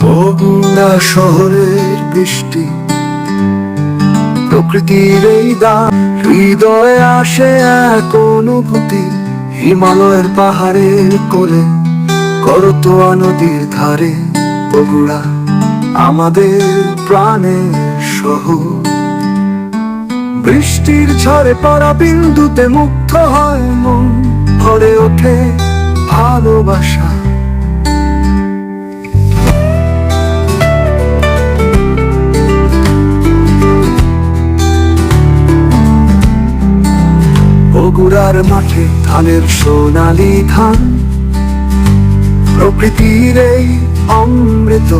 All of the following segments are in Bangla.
ভাঙা শহরের বৃষ্টি। প্রকৃতির এই দান, হৃদয়ে আসে এক অনুভূতি। হিমালয়ের পাহাড়ের কোলে, করতোয়া নদীর ধারে বগুড়া, আমাদের প্রাণের শহর। বৃষ্টির ঝড়ে পড়া বিন্দুতে মুগ্ধ হয় মন, ভরে ওঠে ভালোবাসা। বগুড়ার মাঠে ধানের সোনালি ধান। প্রকৃতির এই অমৃত,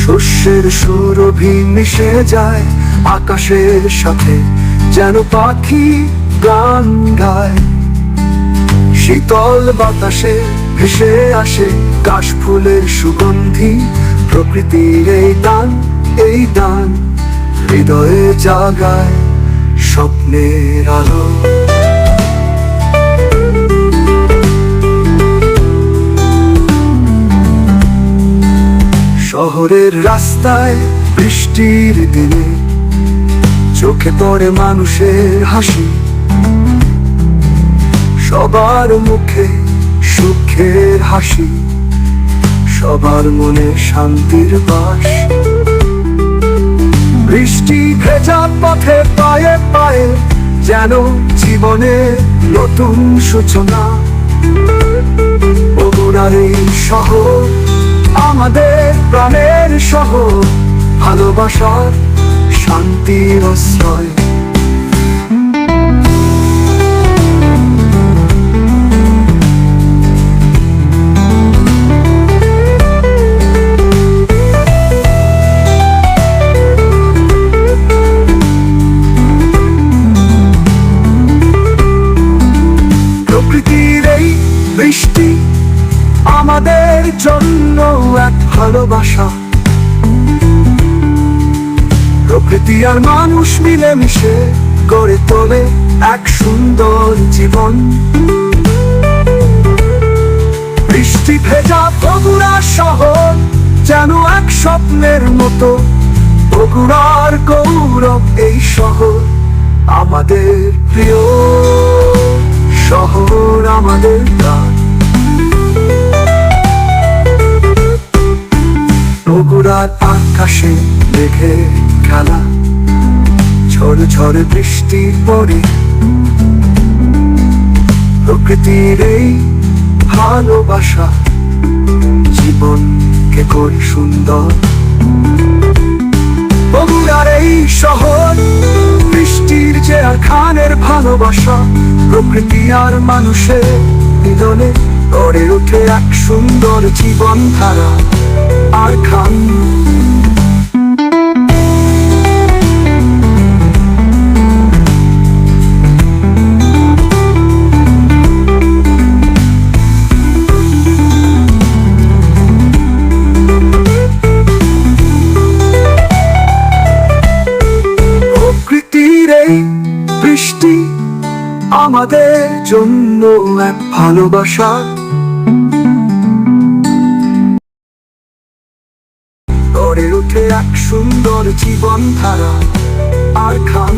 শস্যের সুরভি মিশে যায় আকাশের সাথে, যেন পাখি গান গায়। শীতল বাতাসে ভেসে আসে কাশ ফুলের সুগন্ধি, প্রকৃতির এই দান এই দান হৃদয়ে জাগায়। স্বপ্নের আলো। শহরের রাস্তায় বৃষ্টির দিনে চোখে পড়ে মানুষের হাসি। সবার মুখে সুখের হাসি, সবার মনে শান্তির বাস। ভেজা পথে পায়ে পায়ে যেন জীবনে নতুন সূচনা। বগুড়ার শহর আমাদের প্রাণের শহর ভালোবাসার শান্তির আশ্রয়। আমাদের জন্য এক ভালোবাসা। প্রকৃতি আর মানুষ মিলে মিশে গড়ে তোলে এক সুন্দর জীবন। বৃষ্টি ভেজা বগুড়া শহর যেন এক স্বপ্নের মতো। বগুড়ার গৌরব এই শহর। বগুড়ার আকাশে মেঘে খেলা। ঝড় ঝড় বৃষ্টি পড়ে। প্রকৃতির এই ভালোবাসা জীবনকে করি সুন্দর। বগুড়ার এই শহর, বৃষ্টির যে আর খানের ভালোবাসা, প্রকৃতি আর মানুষের মিলনে গড়ে ওঠে এক সুন্দর জীবন ধারা তোমাদের জন্য এক ভালোবাসা। গড়ে উঠে এক সুন্দর জীবন ধারা আর খান